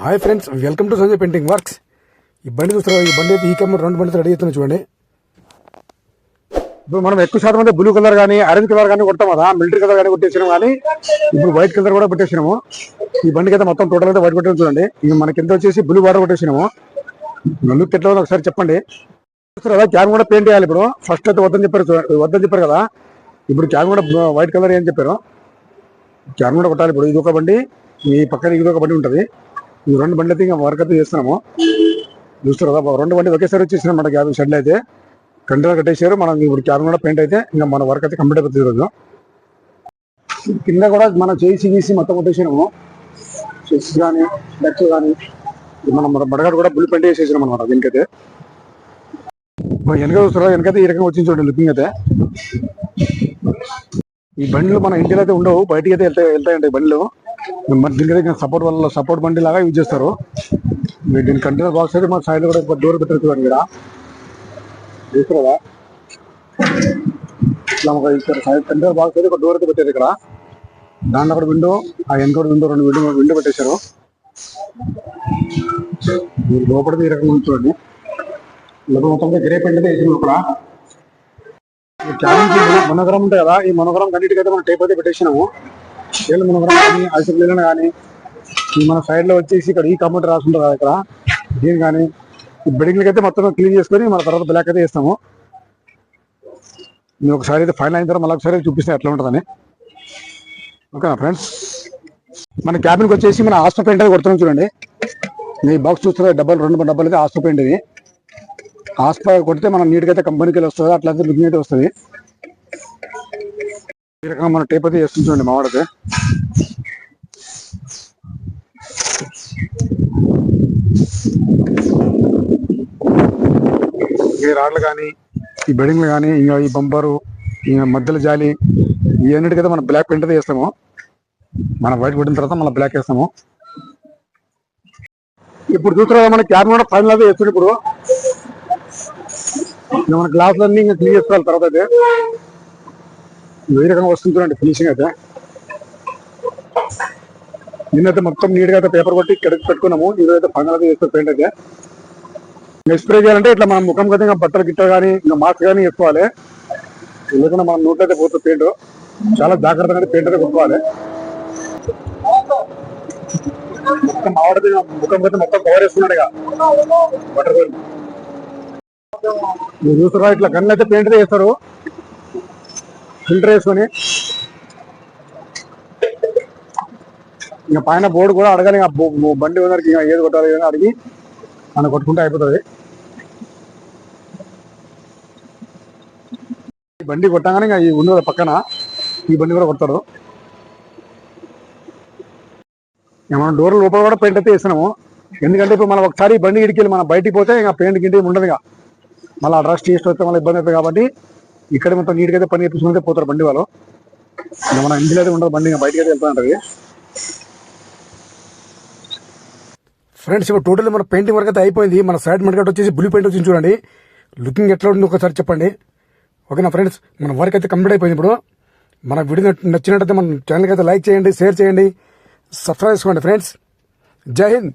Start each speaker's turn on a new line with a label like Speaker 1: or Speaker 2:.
Speaker 1: Hi friends welcome to Sanjay painting works ఈ బండి చూస్తున్నారు? ఈ బండి అయితే ఈ కెమెరా రెండు బండి రెడీ అవుతుంది చూడండి. ఇప్పుడు మనం ఎక్కువ శాతం అయితే బ్లూ కలర్ కానీ ఆరెంజ్ కలర్ కానీ కొట్టాం కదా మిలిటరీ కలర్ కానీ కొట్టేసినాం కానీ ఇప్పుడు వైట్ కలర్ కూడా పెట్టేసినాము ఈ బండికి అయితే మొత్తం టోటల్ అయితే వైట్ కొట్టాం చూడండి. ఇక మనకి ఎంత వచ్చేసి బ్లూ బార్డర్ కొట్టేసినాము. నలుగు ఎట్లా ఒకసారి చెప్పండి. కదా క్యాన్ కూడా పెయింట్ చేయాలి ఇప్పుడు. ఫస్ట్ అయితే వద్దని చెప్పారు వద్దని చెప్పారు కదా. ఇప్పుడు క్యాన్ కూడా వైట్ కలర్ ఏం చెప్పారు. క్యాన్ కూడా కొట్టాలి ఇప్పుడు. ఇది ఒక బండి ఈ పక్కన ఇది ఒక బండి ఉంటుంది. ఈ రెండు బండ్లు అయితే ఇంకా వర్క్ అయితే చేస్తున్నాము. చూస్తారు కదా రెండు బండి ఒకేసారి వచ్చేసిన మన గ్యాబ్ షెడ్ అయితే. కంటైనర్ కట్టేసారు మనం ఇప్పుడు క్యాబ్ కూడా పెయింట్ అయితే ఇంకా మన వర్క్ అయితే కంప్లీట్ అయిపోతుంది ఈరోజు. కింద కూడా మనం చేసి గీసి మొత్తం కొట్టేసినాము. చెక్స్ కానీ డెక్స్ కానీ మనం మన బడగాడు కూడా బుల్ పెయింట్ చేసేసినాం అనమాట దీనికైతే. వెనక చూస్తారా వెనకైతే ఈ రకంగా వచ్చింది చూడండి లుకింగ్ అయితే. ఈ బండ్లు మన ఇంటిలో అయితే ఉండవు బయటికి అయితే వెళ్తాయి వెళ్తాయండి బండ్లు. మరి దగ్గర సపోర్ట్ వల్ల సపోర్ట్ బండి లాగా యూజ్ చేస్తారు. మీరు దీని కంటైనర్ బాక్స్ అయితే మా సైడ్ కూడా డోర్ పెట్టారు చూడండి ఇక్కడ. చూస్తారా ఇట్లా ఒక ఇక్కడ సైడ్ కంటైనర్ బాక్స్ అయితే ఒక డోర్ అయితే పెట్టారు ఇక్కడ. దాంట్లో కూడా విండో ఆ వెనక విండో రెండు విండో విండో పెట్టేశారు. మీరు లోపలికి ఈ రకంగా చూడండి. లోపల మొత్తం గ్రేప్ అంటే వేసింది లోపల. ఈ మనోగ్రామ్ ఉంటాయి కదా ఈ మనోగ్రామ్ అన్నిటికీ మనం టేప్ అయితే పెట్టేసినాము. ఏళ్ళు మనం కానీ ఐసర్ కానీ మన సైడ్లో వచ్చేసి ఇక్కడ ఈ కంప్యూటర్ రాసి కదా ఇక్కడ. దీని కానీ ఈ బిల్డింగ్ అయితే మొత్తం క్లీన్ చేసుకొని మన తర్వాత బ్లాక్ అయితే వేస్తాము. నేను ఒకసారి అయితే ఫైనల్ అయిన తర్వాత మళ్ళీ ఒకసారి చూపిస్తే ఎట్లా ఉంటుందని. ఓకేనా ఫ్రెండ్స్ మన క్యాబిన్కి వచ్చేసి మన హాస్టల్ పెయింట్ అయితే కొడుతున్నాం చూడండి. ఈ బాక్స్ చూస్తే డబ్బులు రెండు డబ్బులు అయితే హాస్టల్ పెయింట్ ఇది. ఆస్ప కొడితే మనం నీట్గా అయితే కంపెనీకి వెళ్ళి వస్తుంది అట్లా అయితే లుకింగ్ అయితే వస్తుంది. ఈ రకంగా మనం టేప్ అయితే చేస్తుంది చూడండి ఈ రాడ్లు కానీ ఈ బెడింగ్లు కానీ ఇంకా ఈ బంపరు ఇంకా మధ్యలో జాలి ఇవన్నిటికైతే మనం బ్లాక్ పెయింట్ అయితే వేస్తాము మనం వైట్ కొట్టిన తర్వాత మనం బ్లాక్ వేస్తాము. ఇప్పుడు చూస్తున్నా మన క్యాబ్ కూడా ఫైనల్ అయితే వేస్తుంది ఇప్పుడు. మన గ్లాసులన్నీ ఇంకా క్లీన్ చేసుకోవాలి తర్వాత అయితే. ఏ రకంగా వస్తుంది చూడండి ఫినిషింగ్ అయితే. నిన్నైతే మొత్తం నీట్గా అయితే పేపర్ కొట్టి కడిగి పెట్టుకున్నాము. ఇదైతే ఫైనల్ అయితే వేస్తే పెయింట్ అయితే. స్ప్రే చేయాలంటే ఇట్లా మనం ముఖం కదా ఇంకా బట్టలు గిట్ట కానీ ఇంకా మాస్క్ కానీ వేసుకోవాలి. ఎందుకంటే మనం నోట్లో అయితే పోతుంది పెయింట్ చాలా జాగ్రత్తగా పెయింట్ అయితే కొట్టుకోవాలి. మొత్తం ఆవిడ ముఖం అయితే మొత్తం కవర్ వేసుకున్నాడు ఇక. బట్టర్ కోరి మీరు చూస్తారా ఇట్లా కన్ను అయితే పెయింట్ చేస్తారు. ఫిల్టర్ వేసుకొని ఇంకా పైన బోర్డు కూడా అడగాలి ఇంకా బండి ఓనర్కి ఇంకా ఏది కొట్టాలి ఏదైనా అడిగి మనం కొట్టుకుంటే అయిపోతుంది. బండి కొట్టగానే ఇంకా ఈ ఉన్న పక్కన ఈ బండి కూడా కొడతారు ఇంకా మనం డోర్ లోపల కూడా పెయింట్ అయితే వేసినాము ఎందుకంటే ఇప్పుడు మనం ఒకసారి బండి బండి ఇడికి మనం బయటికి పోతే ఇంకా పెయింట్ గింటి ఉండదు ఇక. మళ్ళీ అడ్రస్ టేస్ట్ వస్తే మళ్ళీ ఇబ్బంది అవుతుంది కాబట్టి ఇక్కడ మొత్తం నీట్గా అయితే పని చేపించుకుంటే పోతారు బండి వాళ్ళు. మన ఇంటిలో అయితే ఉండదు బండి ఇంకా బయటకి అయితే వెళ్తా ఉంటుంది ఫ్రెండ్స్ ఇప్పుడు టోటల్ మన పెయింటింగ్ వర్క్ అయితే అయిపోయింది. మన సైడ్ మడకట్ వచ్చేసి బ్లూ పెయింట్ వచ్చింది చూడండి. లుకింగ్ ఎట్లా ఉంది ఒకసారి చెప్పండి. ఓకేనా ఫ్రెండ్స్ మన వర్క్ అయితే కంప్లీట్ అయిపోయింది ఇప్పుడు. మన వీడియో నచ్చినట్టయితే మన ఛానల్కి అయితే లైక్ చేయండి షేర్ చేయండి. సబ్స్క్రైబ్ చేసుకోండి ఫ్రెండ్స్ జై హింద్